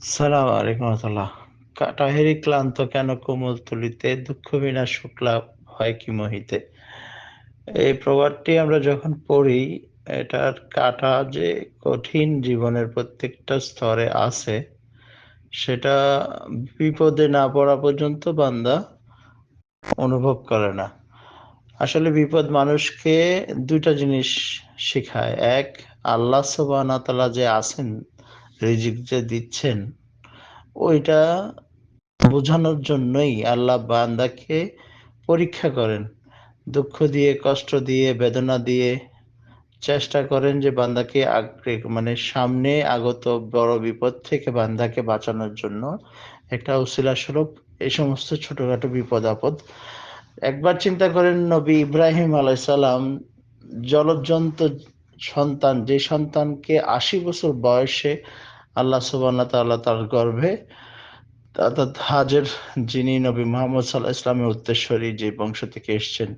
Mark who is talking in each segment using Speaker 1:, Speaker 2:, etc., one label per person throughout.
Speaker 1: সালাম আলাইকুম রহমতুল্লাহ। কাটাহেরি ক্লান্ত কেন কোমল তুলিতে? দুঃখ বিনা শুক্লা হয় কি মহিতে? এই প্রবাদটি আমরা যখন পড়ি, এটার কাটা যে কঠিন জীবনের প্রত্যেকটা স্তরে আছে, সেটা বিপদে না পড়া পর্যন্ত বান্দা অনুভব করে না। আসলে বিপদ মানুষকে দুইটা জিনিস শেখায়। এক, আল্লাহ তাআলা যে আছেন রিজিক যে দিচ্ছেন, ওইটা বোঝানোর জন্যই আল্লাহ বান্দাকে পরীক্ষা করেন। দুঃখ দিয়ে, কষ্ট দিয়ে, বেদনা দিয়ে চেষ্টা করেন যে বান্দাকে আগ্রে মানে সামনে আগত বড় বিপদ থেকে বান্দাকে বাঁচানোর জন্য। একটা উসিলা স্বরূপ, এই সমস্ত ছোটখাটো বিপদ আপদ। একবার চিন্তা করেন, নবী ইব্রাহিম আলাইসাল্লাম জলজন্ত সন্তান, যে সন্তানকে আশি বছর বয়সে আল্লাহ সুবাহ তাল্লাহ তার গর্ভে অর্থাৎ হাজের যিনি নবী মোহাম্মদ সাল্লাহ ইসলামের উত্তেশ্বরী যে বংশ থেকে এসছেন,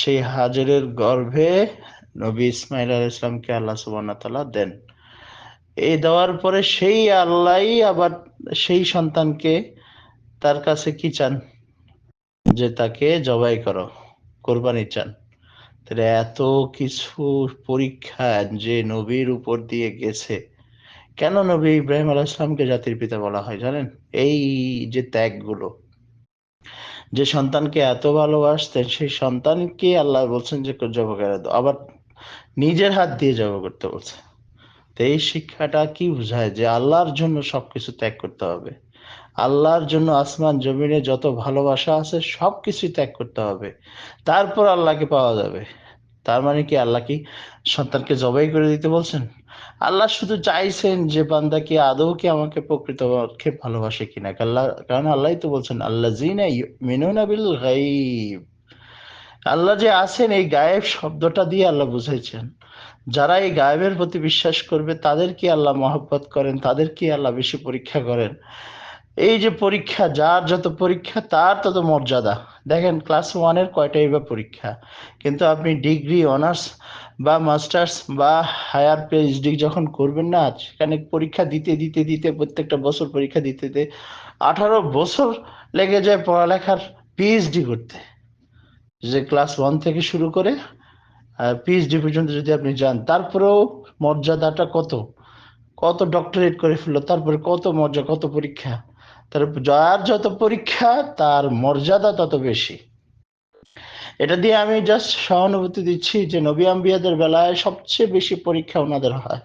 Speaker 1: সেই হাজেরের গর্ভে নবী ইসমাইল আল ইসলামকে আল্লাহ সুবাহ তাল্লাহ দেন। এই দেওয়ার পরে সেই আল্লাহ আবার সেই সন্তানকে তার কাছে কি চান? যে তাকে জবাই করো, কোরবানি চান। তাহলে এত কিছু পরীক্ষা যে নবীর উপর দিয়ে গেছে। কেন নবী ইব্রাহিম আলাহ ইসলামকে জাতির পিতা বলা হয় জানেন? এই যে ত্যাগগুলো, যে সন্তানকে এত ভালোবাসতেন, সেই সন্তানকে আল্লাহ বলছেন যে জব করে আবার নিজের হাত দিয়ে জব করতে বলছে। তো এই শিক্ষাটা কি বোঝায়? যে আল্লাহর জন্য সবকিছু ত্যাগ করতে হবে। আল্লাহর জন্য আসমান, জমিনে যত ভালোবাসা আছে সবকিছু ত্যাগ করতে হবে। তারপর আল্লাহকে পাওয়া যাবে। তার মানে কি আল্লাহ কি সন্তানকে জবাই করে দিতে বলছেন? আল্লাহ শুধু চাইছেন যে বান্দা কি আদৌ কি আমাকে প্রকৃত পক্ষে ভালোবাসে কিনা? আল্লাহ কারণ আল্লাহ তো বলছেন আল্লাহ জিনা মিনুনা বিল গাইব আল্লাহ যে আছেন, এই গায়েব শব্দটা দিয়ে আল্লাহ বুঝাইছেন। যারা এই গায়েবের প্রতি বিশ্বাস করবে, তাদের কি আল্লাহ মহব্বত করেন? তাদের কি আল্লাহ বেশি পরীক্ষা করেন? এই যে পরীক্ষা, যার যত পরীক্ষা, তার তত মর্যাদা। দেখেন ক্লাস ওয়ানের কয়টাই বা পরীক্ষা? কিন্তু আপনি ডিগ্রি অনার্স বা মাস্টার্স বা হায়ার পিএইচডি যখন করবেন না, সেখানে পরীক্ষা দিতে দিতে দিতে, প্রত্যেকটা বছর পরীক্ষা দিতে দিতে আঠারো বছর লেগে যায় পড়ালেখার পিএইচডি করতে। যে ক্লাস ওয়ান থেকে শুরু করে পিএইচডি পর্যন্ত যদি আপনি যান, তারপরেও মর্যাদাটা কত? কত ডক্টরেট করে ফেলল? তারপরে কত মর্যাদা কত পরীক্ষা? তার যার যত পরীক্ষা, তার মর্যাদা তত বেশি। এটা দিয়ে আমি জাস্ট সহানুভূতি দিচ্ছি যে নবী আম্বিয়াদের বেলায় সবচেয়ে বেশি পরীক্ষা ওনাদের হয়।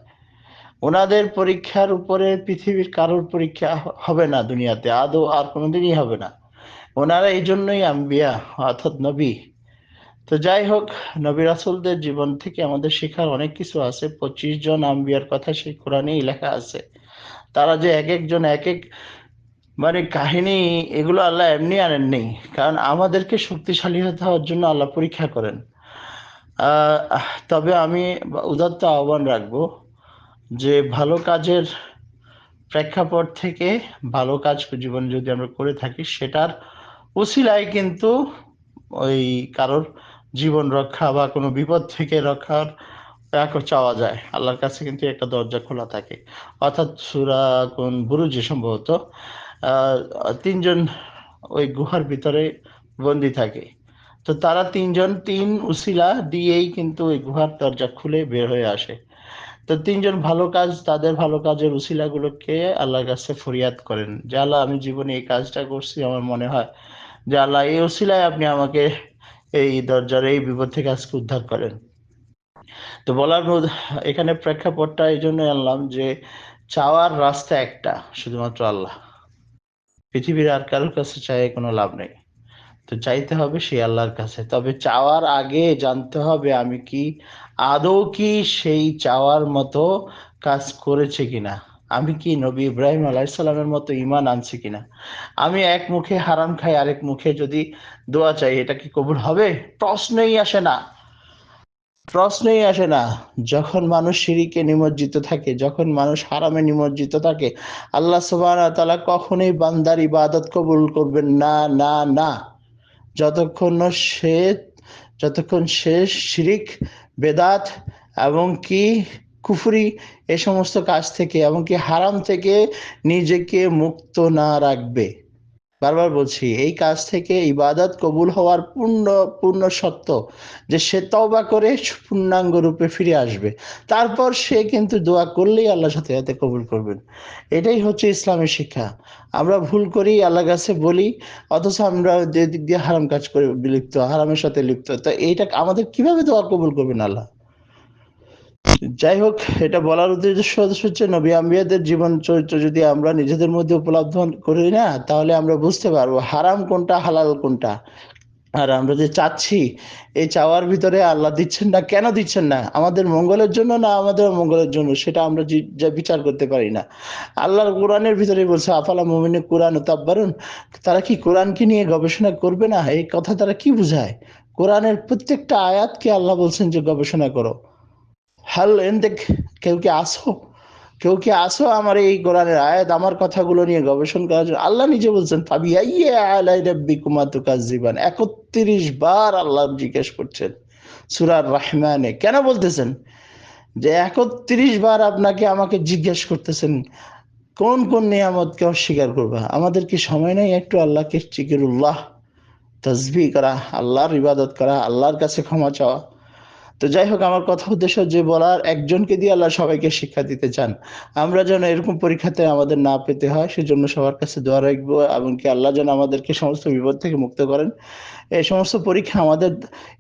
Speaker 1: ওনাদের পরীক্ষার উপরে পৃথিবীর কারোর পরীক্ষা হবে না দুনিয়াতে, আদৌ আর কোনোদিনই হবে না। ওনারা এই জন্যই আম্বিয়া, অর্থাৎ নবী। তো যাই হোক, নবী রাসুলদের জীবন থেকে আমাদের শেখার অনেক কিছু আছে। পঁচিশ জন আম্বিয়ার কথা সেই কোরআনেই লেখা আছে। তারা যে এক একজন এক এক মানে কাহিনী এগুলো আল্লাহ এমনি আনেন নেই কারণ আমাদেরকে শক্তিশালী হতে হওয়ার জন্য আল্লাহ পরীক্ষা করেন। তবে আমি উদাত্ত আহ্বান রাখব যে ভালো কাজের প্রেক্ষাপট থেকে ভালো কাজ জীবন যদি আমরা করে থাকি, সেটার উসিলায় কিন্তু ওই কারোর জীবন রক্ষা বা কোনো বিপদ থেকে রক্ষার চাওয়া যায়। আল্লাহর কাছে কিন্তু একটা দরজা খোলা থাকে। অর্থাৎ সুরা কোন বুরুজে সম্ভবত। তিনজন ওই গুহার ভিতরে বন্দি থাকে। তো তারা তিনজন, তিন উসিলা দিয়েই কিন্তু ওই গুহার দরজা খুলে বের হয়ে আসে। তো তিনজন ভালো কাজ, তাদের ভালো কাজের উসিলাগুলোকে আল্লাহর কাছে ফরিয়াদ করেন যে, আল্লাহ, আমি জীবনে এই কাজটা করছি, আমার মনে হয় যে, আল্লাহ, এই উসিলায় আপনি আমাকে এই দরজার এই বিপদ থেকে আজকে উদ্ধার করেন। তো বলার এখানে প্রেক্ষাপটটা এই জন্য আনলাম যে, চাওয়ার রাস্তা একটা, শুধুমাত্র আল্লাহ। পৃথিবীর আর কারোর কাছে চাই কোনো লাভ নেই। তো চাইতে হবে সেই আল্লাহর কাছে। তবে চাওয়ার আগে জানতে হবে আমি কি, আদৌ কি সেই চাওয়ার মতো কাজ করেছে কিনা? আমি কি নবী ইব্রাহিম আলাইসাল্লামের মতো ইমান আনছি কিনা? আমি এক মুখে হারাম খাই, আরেক মুখে যদি দোয়া চাই, এটা কি কবুল হবে? প্রশ্নই আসে না। প্রশ্নই আসে না। যখন মানুষ সিঁড়িকে নিমজ্জিত থাকে, যখন মানুষ হারামে নিমজ্জিত থাকে, আল্লাহ তালা কখনোই বান্দার ইবাদত কবুল করবেন না না না। যতক্ষণ সে যতক্ষণ সে শিরিক, বেদাত এবং কি কুফরি এ সমস্ত কাজ থেকে এমনকি হারাম থেকে নিজেকে মুক্ত না রাখবে। বারবার বলছি, এই কাজ থেকে ইবাদত কবুল হওয়ার পূর্ণ পূর্ণ সত্য যে সে তওবা করে পূর্ণাঙ্গ রূপে ফিরে আসবে। তারপর সে কিন্তু দোয়া করলেই আল্লাহ সাথে সাথে কবুল করবেন। এটাই হচ্ছে ইসলামের শিক্ষা। আমরা ভুল করি আল্লাহ কাছে বলি, অথচ আমরা যে দিক দিয়ে হারাম কাজ করে লিপ্ত, হারামের সাথে লিপ্ত। তো এইটা আমাদের কীভাবে দোয়া কবুল করবেন আল্লাহ? যাই হোক, এটা বলার উদ্দেশ্য হচ্ছে নবী আম্বিয়াদের জীবন চরিত্র যদি আমরা নিজেদের মধ্যে উপলব্ধ করি না, তাহলে আমরা বুঝতে পারব হারাম কোনটা, হালাল কোনটা। আর আমরা যে চাচ্ছি, এই চাওয়ার ভিতরে আল্লাহ দিচ্ছেন না, কেন দিচ্ছেন না? আমাদের মঙ্গলের জন্য না আমাদের মঙ্গলের জন্য? সেটা আমরা বিচার করতে পারি না। আল্লাহর কোরআনের ভিতরে বলছে, আফালা মোমিনে কোরআন তাব্বারুন? তারা কি কোরআনকে নিয়ে গবেষণা করবে না? এই কথা তারা কি বুঝায়? কোরআনের প্রত্যেকটা আয়াতকে আল্লাহ বলছেন যে গবেষণা করো। হাল এনতে কেউ কি আসো? কেউ কি আসো আমার এই কোরআনের আয়াত? আমার কথাগুলো নিয়ে গবেষণা করার জন্য। আল্লাহ নিজে বলছেন কাজিবান একত্রিশ বার আল্লাহ জিজ্ঞেস করছেন, সুরার রহমানে। কেন বলতেছেন? যে একত্রিশ বার আপনাকে আমাকে জিজ্ঞেস করতেছেন, কোন কোন নিয়ামতকে অস্বীকার করবা? আমাদের কি সময় নেই একটু? আল্লাহকে চিকিরুল্লাহ তসবি করা, আল্লাহর ইবাদত করা, আল্লাহর কাছে ক্ষমা চাওয়া। তো যাই হোক আমার কথা উদ্দেশ্য যে বলার, একজনকে দিয়ে আল্লাহ সবাইকে শিক্ষা দিতে চান। আমরা যেন এরকম পরীক্ষাতে আমাদের না পেতে হয়, সেজন্য সবার কাছে দোয়া রাখব এমনকি আল্লাহ যেন আমাদেরকে সমস্ত বিপদ থেকে মুক্ত করেন। এই সমস্ত পরীক্ষা আমাদের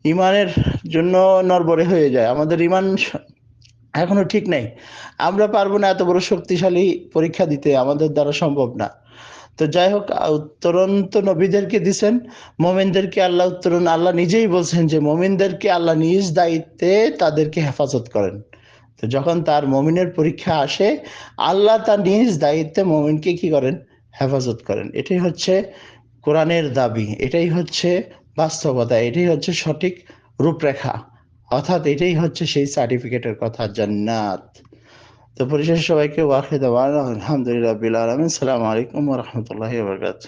Speaker 1: ইমানের জন্য নরবরে হয়ে যায়। আমাদের ইমান এখনও ঠিক নাই। আমরা পারব না এত বড় শক্তিশালী পরীক্ষা দিতে, আমাদের দ্বারা সম্ভব না। তো যাই হোক উত্তরণ তো নবীদেরকে দিছেন, মোমিনদেরকে আল্লাহ উত্তরণ, আল্লাহ নিজেই বলছেন যে মোমিনদেরকে আল্লাহ নিজ দায়িত্বে তাদেরকে হেফাজত করেন। তো যখন তার মমিনের পরীক্ষা আসে, আল্লাহ তার নিজ দায়িত্বে মমিনকে কি করেন? হেফাজত করেন। এটাই হচ্ছে কোরআনের দাবি, এটাই হচ্ছে বাস্তবতা, এটাই হচ্ছে সঠিক রূপরেখা। অর্থাৎ এটাই হচ্ছে সেই সার্টিফিকেটের কথা, জান্নাত। তো পরিশেষে সবাইকে ওয়াখিদ আলহামদুলিল্লাহ বিল আলমিন সালাম আলাইকুম রহমতুল্লাহ বরকাত